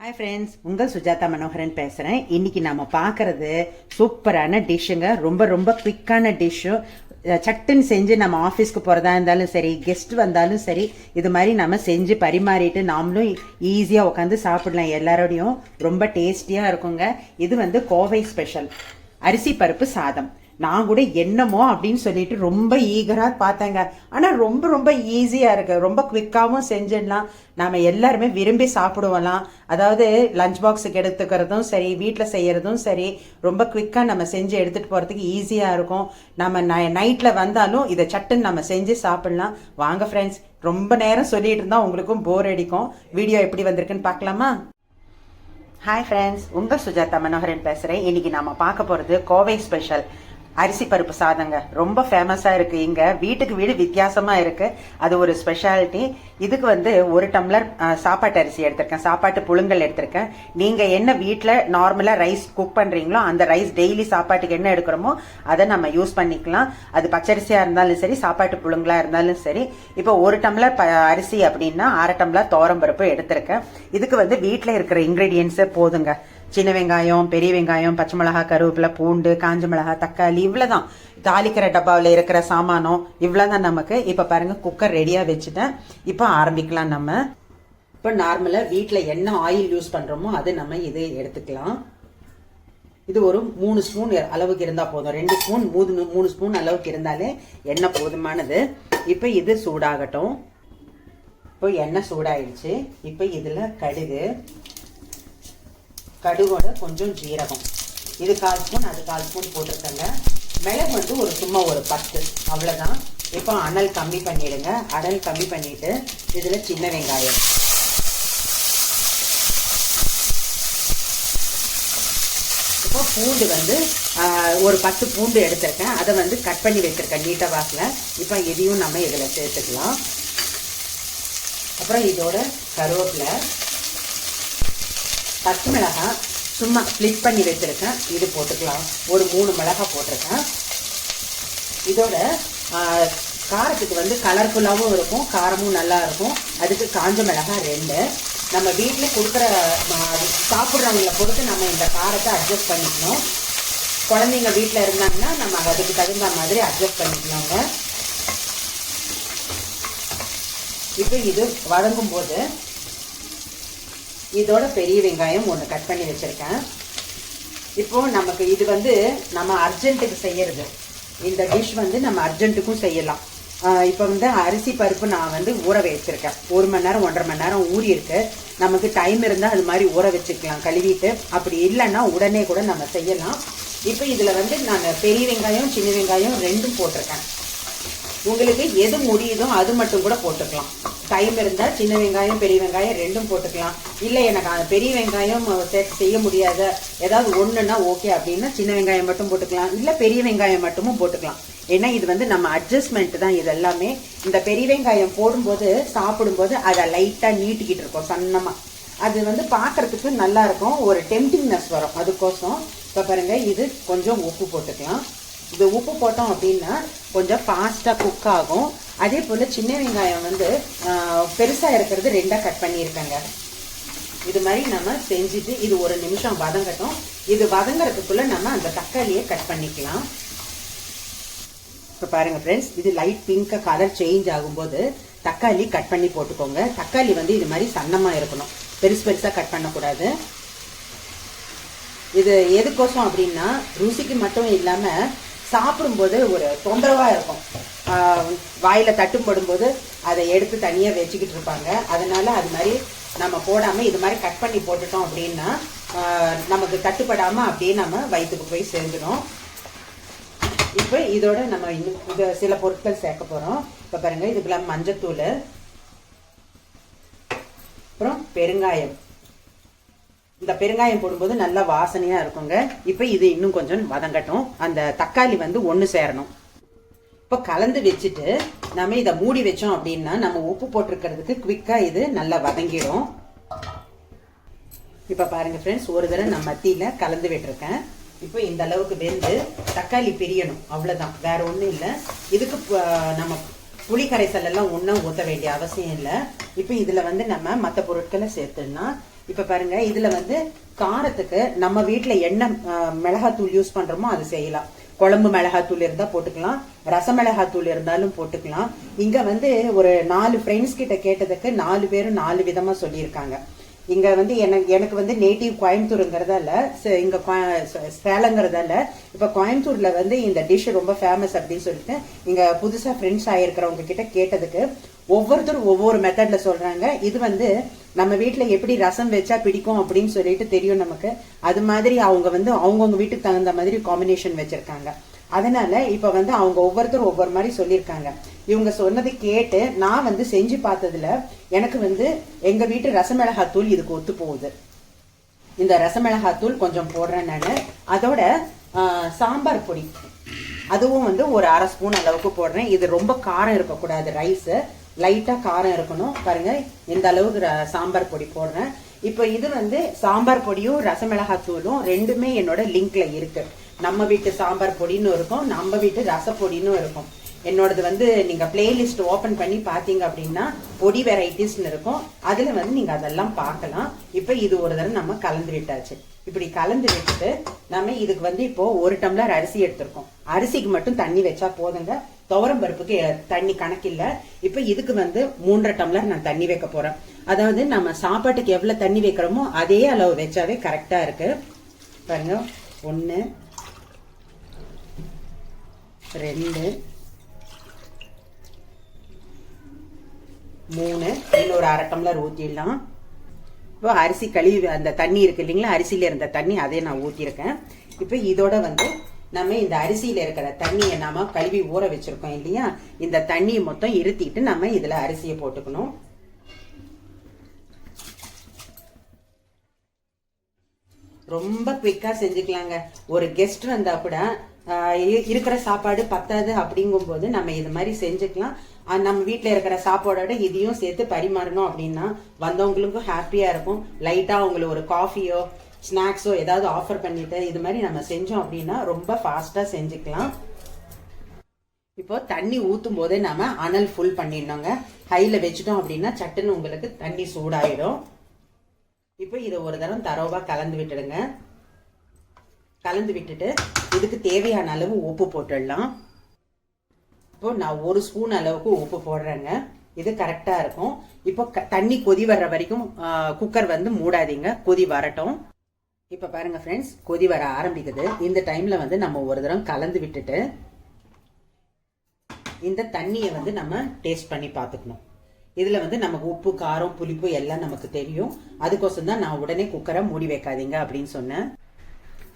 Hi friends உங்கள் சுஜாதா மனோகரன் பேசுகிறேன் இன்னைக்கு நம்ம பார்க்கறது சூப்பரான டிஷ்ஷுங்க. ரொம்ப ரொம்ப குவிக்கான டிஷ்ஷு சட்டுன்னு செஞ்சு நம்ம ஆஃபீஸ்க்கு போகிறதா இருந்தாலும் சரி கெஸ்ட் வந்தாலும் சரி இது மாதிரி நம்ம செஞ்சு பரிமாறிட்டு நாமளும் ஈஸியாக உட்காந்து சாப்பிடலாம் எல்லாரோடையும். ரொம்ப டேஸ்டியாக இருக்குங்க. இது வந்து கோவை ஸ்பெஷல் அரிசி பருப்பு சாதம். நான் கூட என்னமோ அப்படின்னு சொல்லிட்டு ரொம்ப ஈகராக பார்த்தேங்க. ஆனால் ரொம்ப ரொம்ப ஈஸியாக இருக்குது ரொம்ப குவிக்காகவும் செஞ்சிடலாம். நாம் எல்லாருமே விரும்பி சாப்பிடுவோம்லாம் அதாவது லஞ்ச் பாக்ஸுக்கு எடுத்துக்கிறதும் சரி வீட்டில் செய்கிறதும் சரி ரொம்ப குவிக்காக நம்ம செஞ்சு எடுத்துகிட்டு போகிறதுக்கு ஈஸியாக இருக்கும். நம்ம நைட்டில் வந்தாலும் இதை சட்டுன்னு நம்ம செஞ்சு சாப்பிடலாம். வாங்க ஃப்ரெண்ட்ஸ் ரொம்ப நேரம் சொல்லிட்டு இருந்தால் உங்களுக்கும் போர் அடிக்கும். வீடியோ எப்படி வந்திருக்குன்னு பார்க்கலாமா? ஹாய் ஃப்ரெண்ட்ஸ் உங்கள் சுஜாதா மனோகரன் பேசுகிறேன் இன்றைக்கி நாம் பார்க்க போகிறது கோவை ஸ்பெஷல் அரிசி பருப்பு சாதங்க. ரொம்ப ஃபேமஸாக இருக்குது இங்கே வீட்டுக்கு வீடு வித்தியாசமாக இருக்குது அது ஒரு ஸ்பெஷாலிட்டி இதுக்கு வந்து ஒரு டம்ளர் சாப்பாட்டு அரிசி எடுத்திருக்கேன். சாப்பாட்டு புழுங்கல் எடுத்திருக்கேன். நீங்கள் என்ன வீட்டில் நார்மலாக ரைஸ் குக் பண்ணுறீங்களோ அந்த ரைஸ் டெய்லி சாப்பாட்டுக்கு என்ன எடுக்கிறோமோ அதை நம்ம யூஸ் பண்ணிக்கலாம். அது பச்சரிசியாக இருந்தாலும் சரி சாப்பாட்டு புழுங்கலாக இருந்தாலும் சரி. இப்போ ஒரு டம்ளர் ப அரிசி அப்படின்னா அரை டம்ளர் பருப்பு எடுத்திருக்கேன். இதுக்கு வந்து வீட்டில் இருக்கிற இன்க்ரீடியன்ஸே போதுங்க. சின்ன வெங்காயம் பெரிய வெங்காயம் பச்சை மிளகா கருவேப்பிலை பூண்டு காஞ்ச மிளகா தக்காளி இவ்வளோதான் தாளிக்கிற டப்பாவில் இருக்கிற சாமானம் இவ்வளவுதான் நமக்கு. இப்போ பாருங்கள் குக்கர் ரெடியாக வச்சுட்டேன். இப்போ ஆரம்பிக்கலாம் நம்ம. இப்போ நார்மலாக வீட்டில் என்ன ஆயில் யூஸ் பண்ணுறோமோ அது நம்ம இது எடுத்துக்கலாம். இது ஒரு மூணு ஸ்பூன் அளவுக்கு இருந்தால் போதும். ரெண்டு ஸ்பூன் மூணு மூணு ஸ்பூன் அளவுக்கு இருந்தாலே எண்ணெய் போதுமானது? இப்போ இது சூடாகட்டும். இப்போ எண்ணெய் சூடாயிடுச்சு. இப்போ இதில் கடுகு கடுகோட கொஞ்சம் ஜீரகம். இது கால் ஸ்பூன் அது கால் ஸ்பூன் போட்டிருக்கேங்க மிளகு வந்து ஒரு சும்மா ஒரு பத்து. அவ்வளோதான் இப்போ அனல் கம்மி பண்ணிடுங்க. அனல் கம்மி பண்ணிட்டு இதில் சின்ன வெங்காயம். இப்போ பூண்டு வந்து ஆஹ், ஒரு பத்து பூண்டு எடுத்திருக்கேன். அதை வந்து கட் பண்ணி வச்சிருக்கேன் நீட்டை வாக்கில். இப்போ இதையும் நம்ம இதில் சேர்த்துக்கலாம். அப்புறம் இதோட கருவேப்பிலை. பச்சை மிளகாய் சும்மா ஸ்ப்ளிட் பண்ணி வச்சுருக்கேன். இது போட்டுக்கலாம். ஒரு மூணு மிளகாய் போட்டிருக்கேன். இதோட காரத்துக்கு வந்து கலர்ஃபுல்லாகவும் இருக்கும் காரமும் நல்லா இருக்கும். அதுக்கு காஞ்ச மிளகாய் ரெண்டு. நம்ம வீட்டில் கொடுக்குற சாப்பிட்றவங்கள பொறுத்து நம்ம இந்த காரத்தை அட்ஜஸ்ட் பண்ணிக்கணும். குழந்தைங்க வீட்டில் இருந்தாங்கன்னா நம்ம அதுக்கு தகுந்த மாதிரி அட்ஜஸ்ட் பண்ணிக்கலாங்க. இப்போ இது வழங்கும் போது இதோட பெரிய வெங்காயம் ஒன்று கட் பண்ணி வச்சுருக்கேன். இப்போது நமக்கு இது வந்து நம்ம அர்ஜென்ட்டுக்கு செய்யறது. இந்த டிஷ் வந்து நம்ம அர்ஜென்ட்டுக்கும் செய்யலாம். இப்போ வந்து அரிசி பருப்பு நான் வந்து ஊற வச்சுருக்கேன். ஒரு மணி நேரம் ஒன்றரை மணி நேரம் ஊறி இருக்கு. நமக்கு டைம் இருந்தால் அது மாதிரி ஊற வச்சுக்கலாம் கழுவிட்டு. அப்படி இல்லைன்னா உடனே கூட நம்ம செய்யலாம். இப்போ இதில் வந்து நான் பெரிய வெங்காயம் சின்ன வெங்காயம் ரெண்டும் போட்டிருக்கேன். உங்களுக்கு எது முடியுதோ அது மட்டும் கூட போட்டுக்கலாம். டைம் இருந்தால் சின்ன வெங்காயம் பெரிய வெங்காயம் ரெண்டும் போட்டுக்கலாம். இல்லை எனக்கு அந்த பெரிய வெங்காயம் செய்ய முடியாத ஏதாவது ஒன்றுனா ஓகே அப்படின்னா சின்ன வெங்காயம் மட்டும் போட்டுக்கலாம். இல்லை பெரிய வெங்காயம் மட்டுமும் போட்டுக்கலாம். ஏன்னா இது வந்து நம்ம அட்ஜஸ்ட்மெண்ட் தான் இது எல்லாமே. இந்த பெரிய வெங்காயம் போடும்போது சாப்பிடும்போது அதை லைட்டாக நீட்டிக்கிட்டு இருக்கோம் சன்னமாக அது வந்து பார்க்கறதுக்கு நல்லாயிருக்கும் ஒரு டெம்டிங்னஸ் வரும். அதுக்கோசம் இப்போ பாருங்க இது கொஞ்சம் உப்பு போட்டுக்கலாம். இது உப்பு போட்டோம் அப்படின்னா கொஞ்சம் ஃபாஸ்ட்டாக குக் ஆகும். அதே போல் சின்ன வெங்காயம் வந்து பெருசாக இருக்கிறது ரெண்டாக கட் பண்ணியிருக்கேங்க. இது மாதிரி நம்ம செஞ்சுட்டு இது ஒரு நிமிஷம் வதங்கட்டும். இது வதங்குறதுக்குள்ள நம்ம அந்த தக்காளியை கட் பண்ணிக்கலாம். இப்போ பாருங்க ஃப்ரெண்ட்ஸ் இது லைட் பிங்க் கலர் சேஞ்ச் ஆகும்போது தக்காளி கட் பண்ணி போட்டுக்கோங்க. தக்காளி வந்து இது மாதிரி சன்னமாக இருக்கணும். பெருசு பெருசாக கட் பண்ணக்கூடாது. இது எதுக்கோசம் அப்படின்னா ருசிக்கு மட்டும் இல்லாமல் சாப்பிடும்போது ஒரு தொந்தரவாக இருக்கும். வாயில் வாயில தட்டும் போடும்போது அதை எடுத்து தனியாக வச்சுக்கிட்டு இருப்பாங்க. அதனால் அது மாதிரி நம்ம போடாமல் இது மாதிரி கட் பண்ணி போட்டுட்டோம் அப்படின்னா நமக்கு தட்டுப்படாமல் அப்படியே நம்ம வயிற்றுக்கு போய் சேர்ந்துடும் இப்போ இதோட நம்ம இன்னும் இது சில பொருட்கள் சேர்க்க போகிறோம் இப்போ பாருங்கள் இதுக்கெல்லாம் மஞ்சத்தூள் அப்புறம் பெருங்காயம். இந்த பெருங்காயம் போடும்போது நல்லா வாசனையா இருக்குங்க. இப்போ இது இன்னும் கொஞ்சம் வதங்கட்டும். அந்த தக்காளி வந்து ஒன்று சேரணும். இப்போ கலந்து வச்சுட்டு நம்ம இதை மூடி வச்சோம் அப்படின்னா நம்ம உப்பு போட்டிருக்கிறதுக்கு குவிக்கா இது நல்லா வதங்கிடும். இப்போ பாருங்க ஃப்ரெண்ட்ஸ் ஒரு தடவை நான் மத்தியில் கலந்து விட்டுருக்கேன். இப்போ இந்த அளவுக்கு வெந்து தக்காளி பிரியணும். அவ்வளோதான் வேற ஒன்றும் இல்லை. இதுக்கு நம்ம புளி கரைசல் எல்லாம் ஒன்றும் ஊற்ற வேண்டிய அவசியம் இல்லை. இப்போ இதில் வந்து நம்ம மற்ற பொருட்களை சேர்த்துடலாம். இப்போ பாருங்க இதில் வந்து காரத்துக்கு நம்ம வீட்டில் என்ன மிளகாத்தூள் யூஸ் பண்ணுறோமோ அது செய்யலாம். குழம்பு மிளகாத்தூள் இருந்தால் போட்டுக்கலாம். ரச மிளகாத்தூள் இருந்தாலும் போட்டுக்கலாம். இங்கே வந்து ஒரு நாலு ஃப்ரெண்ட்ஸ் கிட்ட கேட்டதுக்கு நாலு பேரும் நாலு விதமாக சொல்லியிருக்காங்க. இங்க வந்து எனக்கு எனக்கு வந்து நேட்டிவ் கோயம்புத்தூருங்கிறதால ச- இங்க சேலங்கிறதால இப்ப கோயம்புத்தூர்ல வந்து இந்த டிஷ் ரொம்ப ஃபேமஸ் அப்படின்னு சொல்லிட்டு இங்க புதுசா ஃப்ரெண்ட்ஸ் ஆயிருக்கிறவங்க கிட்ட கேட்டதுக்கு ஒவ்வொருத்தரும் ஒவ்வொரு மெத்தட்ல சொல்றாங்க. இது வந்து நம்ம வீட்டில் எப்படி ரசம் வச்சா பிடிக்கும் அப்படின்னு சொல்லிட்டு தெரியும் நமக்கு. அது மாதிரி அவங்க வந்து அவங்கவுங்க வீட்டுக்கு தகுந்த மாதிரி காம்பினேஷன் வச்சிருக்காங்க. அதனால இப்ப வந்து அவங்க ஒவ்வொருத்தரும் ஒவ்வொரு மாதிரி சொல்லியிருக்காங்க. இவங்க சொன்னதை கேட்டு நான் வந்து செஞ்சு பார்த்ததுல எனக்கு வந்து எங்க வீட்டு ரசமிளகாத்தூள் இதுக்கு ஒத்து போகுது. இந்த ரசமிளகாத்தூள் கொஞ்சம் போடுறேன் நான். அதோட சாம்பார் பொடி. அதுவும் வந்து ஒரு அரை ஸ்பூன் அளவுக்கு போடுறேன். இது ரொம்ப காரம் இருக்கக்கூடாது ரைஸு. லைட்டாக காரம் இருக்கணும். பாருங்க இந்த அளவுக்கு ர- சாம்பார் பொடி போடுறேன். இப்போ இது வந்து சாம்பார் பொடியும் ரசமிளகாத்தூளும் ரெண்டுமே என்னோட லிங்க்ல இருக்கு. நம்ம வீட்டு சாம்பார் பொடின்னு இருக்கும் நம்ம வீட்டு ரசப்பொடின்னு இருக்கும். என்னோடது வந்து நீங்கள் பிளேலிஸ்ட் ஓப்பன் பண்ணி பார்த்தீங்க அப்படின்னா பொடி வெரைட்டிஸ்னு இருக்கும். அதில் வந்து நீங்கள் அதெல்லாம் பார்க்கலாம் இப்போ இது ஒரு தடவை நம்ம கலந்து விட்டாச்சு. இப்படி கலந்து விட்டுட்டு நம்ம இதுக்கு வந்து இப்போ ஒரு டம்ளர் அரிசி எடுத்திருக்கோம். அரிசிக்கு மட்டும் தண்ணி வச்சா போதுங்க. துவரம் பருப்புக்கு தண்ணி கணக்கில்ல இப்போ இதுக்கு வந்து மூன்றரை டம்ளர் நான் தண்ணி வைக்க போகிறேன் அதாவது நம்ம சாப்பாட்டுக்கு எவ்வளோ தண்ணி வைக்கிறோமோ அதே அளவு வச்சாவே கரெக்டாக இருக்குது பாருங்க. ஒன்று ரெண்டு. மூணு. இன்னொரு அரை டம்ளர் ஊற்றிடலாம் இப்போ அரிசி கழுவி அந்த தண்ணி இருக்கு இல்லைங்களா? அரிசியில் இருந்த தண்ணி அதே நான் ஊற்றிருக்கேன் இப்போ இதோட வந்து நம்ம இந்த அரிசியில் இருக்கிற தண்ணியை நாம கழுவி ஊற வச்சுருக்கோம் இல்லையா? இந்த தண்ணியை மொத்தம் இருத்திட்டு நம்ம இதில் அரிசியை போட்டுக்கணும். ரொம்ப குவிக்காக செஞ்சுக்கலாங்க. ஒரு கெஸ்ட் வந்தால் கூட இருக்கிற சாப்பாடு பத்தாது அப்படிங்கும்போது நம்ம இது மாதிரி செஞ்சுக்கலாம். நம்ம வீட்டில் இருக்கிற சாப்பாடோட இதையும் சேர்த்து பரிமாறணும் அப்படின்னா வந்தவங்களுக்கும் ஹாப்பியாக இருக்கும். லைட்டாக அவங்களுக்கு ஒரு காஃபியோ ஸ்நாக்ஸோ ஏதாவது ஆஃபர் பண்ணிட்டு இது மாதிரி நம்ம செஞ்சோம் அப்படின்னா ரொம்ப ஃபாஸ்ட்டாக செஞ்சுக்கலாம். இப்போ தண்ணி ஊற்றும் போதே நம்ம அனல் ஃபுல் பண்ணிடணுங்க. ஹையில் வச்சுட்டோம் அப்படின்னா சட்டுன்னு உங்களுக்கு தண்ணி சூடாயிடும். இப்போ இதை ஒரு தரம் தரோவாக கலந்து விட்டுடுங்க. கலந்து விட்டுட்டு இதுக்கு தேவையான அளவு உப்பு போட்டுடலாம். இப்போ நான் ஒரு ஸ்பூன் அளவுக்கு உப்பு போடுறேங்க. இது கரெக்டாக இருக்கும். இப்போ க- தண்ணி கொதி வர்ற வரைக்கும் குக்கர் வந்து மூடாதீங்க. கொதி வரட்டும். இப்போ பாருங்கள் ஃப்ரெண்ட்ஸ் கொதி வர ஆரம்பிக்குது. இந்த டைமில் வந்து நம்ம ஒரு தரம் கலந்து விட்டுட்டு இந்த தண்ணியை வந்து நம்ம டேஸ்ட் பண்ணி பார்த்துக்கணும். இதில் வந்து நமக்கு உப்பு காரம் புளிப்பு எல்லாம் நமக்கு தெரியும். அதுக்கோசம் தான் நான் உடனே குக்கரை மூடி வைக்காதீங்க அப்படின்னு சொன்னேன்.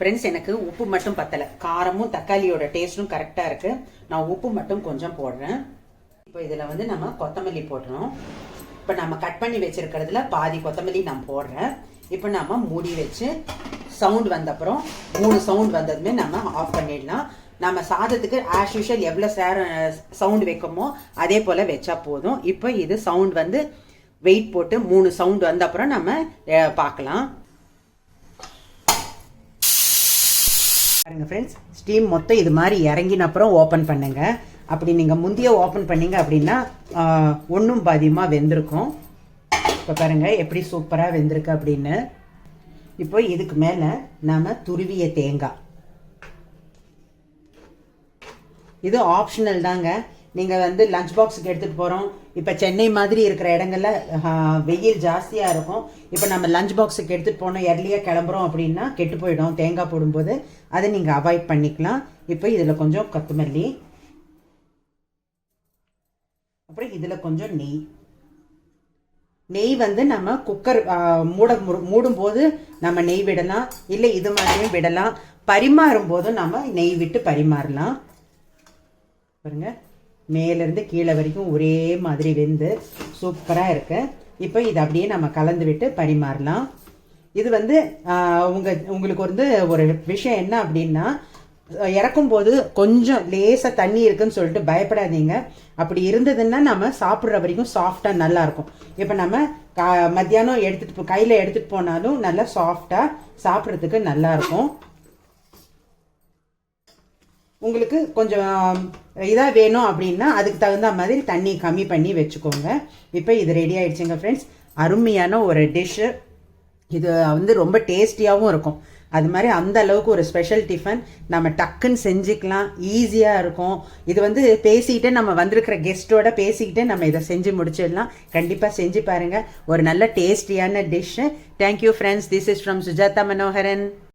ஃப்ரெண்ட்ஸ் எனக்கு உப்பு மட்டும் பத்தலை. காரமும் தக்காளியோட டேஸ்ட்டும் கரெக்டாக இருக்கு. நான் உப்பு மட்டும் கொஞ்சம் போடுறேன். இப்போ இதில் வந்து நம்ம கொத்தமல்லி போடுறோம். இப்போ நம்ம கட் பண்ணி வச்சுருக்கிறதுல பாதி கொத்தமல்லி நான் போடுறேன். இப்போ நம்ம மூடி வச்சு சவுண்ட் வந்தப்புறம் மூணு சவுண்ட் வந்ததுமே நம்ம ஆஃப் பண்ணிடலாம். நம்ம சாதத்துக்கு ஆஸ் யூஷுவல் எவ்வளோ சேர சவுண்ட் வைக்கமோ அதே போல் வச்சா போதும். இப்போ இது சவுண்ட் வந்து வெயிட் போட்டு மூணு சவுண்ட் வந்த அப்புறம் நம்ம பார்க்கலாம். பாருங்க ஃப்ரெண்ட்ஸ் ஸ்டீம் மொத்தம் இது மாதிரி இறங்கின அப்புறம் ஓப்பன் பண்ணுங்க. அப்படி நீங்க முந்தைய ஓப்பன் பண்ணீங்க அப்படின்னா ஒன்றும் பாதியமாக வெந்திருக்கும். இப்போ பாருங்க எப்படி சூப்பராக வெந்திருக்கு அப்படின்னு. இப்போ இதுக்கு மேலே நாம துருவிய தேங்காய். இது ஆப்ஷனல் தாங்க. நீங்கள் வந்து லஞ்ச் பாக்ஸுக்கு எடுத்துகிட்டு போகிறோம் இப்போ சென்னை மாதிரி இருக்கிற இடங்களில் வெயில் ஜாஸ்தியாக இருக்கும். இப்போ நம்ம லஞ்ச் பாக்ஸுக்கு எடுத்துகிட்டு போனோம் எர்லியாக கிளம்புறோம் அப்படின்னா கெட்டு போயிடும். தேங்காய் போடும்போது அதை நீங்கள் அவாய்ட் பண்ணிக்கலாம். இப்போ இதில் கொஞ்சம் கொத்தமல்லி அப்புறம் இதில் கொஞ்சம் நெய். நெய் வந்து நம்ம குக்கர் மூட மூடும்போது நம்ம நெய் விடலாம். இல்லை இது மாதிரியும் விடலாம். பரிமாறும் போதும் நம்ம நெய் விட்டு பரிமாறலாம். பாருங்கள் மேலேருந்து கீழே வரைக்கும் ஒரே மாதிரி வெந்து சூப்பராக இருக்கு. இப்போ இதை அப்படியே நம்ம கலந்து விட்டு பரிமாறலாம். இது வந்து உங்கள் உங்க உங்களுக்கு வந்து ஒரு விஷயம் என்ன அப்படின்னா இறக்கும் இறக்கும்போது கொஞ்சம் லேசாக தண்ணி இருக்குன்னு சொல்லிட்டு பயப்படாதீங்க. அப்படி இருந்ததுன்னா நம்ம சாப்பிட்ற வரைக்கும் சாஃப்டாக நல்லாயிருக்கும் இப்போ நம்ம கா மத்தியானம் எடுத்துகிட்டு கையில் எடுத்துகிட்டு போனாலும் நல்லா சாஃப்டாக சாப்பிட்றதுக்கு நல்லா இருக்கும். உங்களுக்கு கொஞ்சம் இதாக வேணும் அப்படின்னா அதுக்கு தகுந்த மாதிரி தண்ணி கம்மி பண்ணி வச்சுக்கோங்க. இப்போ இது ரெடி ஆகிடுச்சுங்க ஃப்ரெண்ட்ஸ் அருமையான ஒரு டிஷ்ஷு இது வந்து ரொம்ப டேஸ்டியாகவும் இருக்கும். அது மாதிரி அந்த அளவுக்கு ஒரு ஸ்பெஷல் டிஃபன் நம்ம டக்குன்னு செஞ்சுக்கலாம். ஈஸியாக இருக்கும். இது வந்து பேசிக்கிட்டே நம்ம வந்திருக்கிற கெஸ்ட்டோட பேசிக்கிட்டே நம்ம இதை செஞ்சு முடிச்சிடலாம். கண்டிப்பாக செஞ்சு பாருங்கள் ஒரு நல்ல டேஸ்டியான dish thank you friends this is from Sujatha Manoharan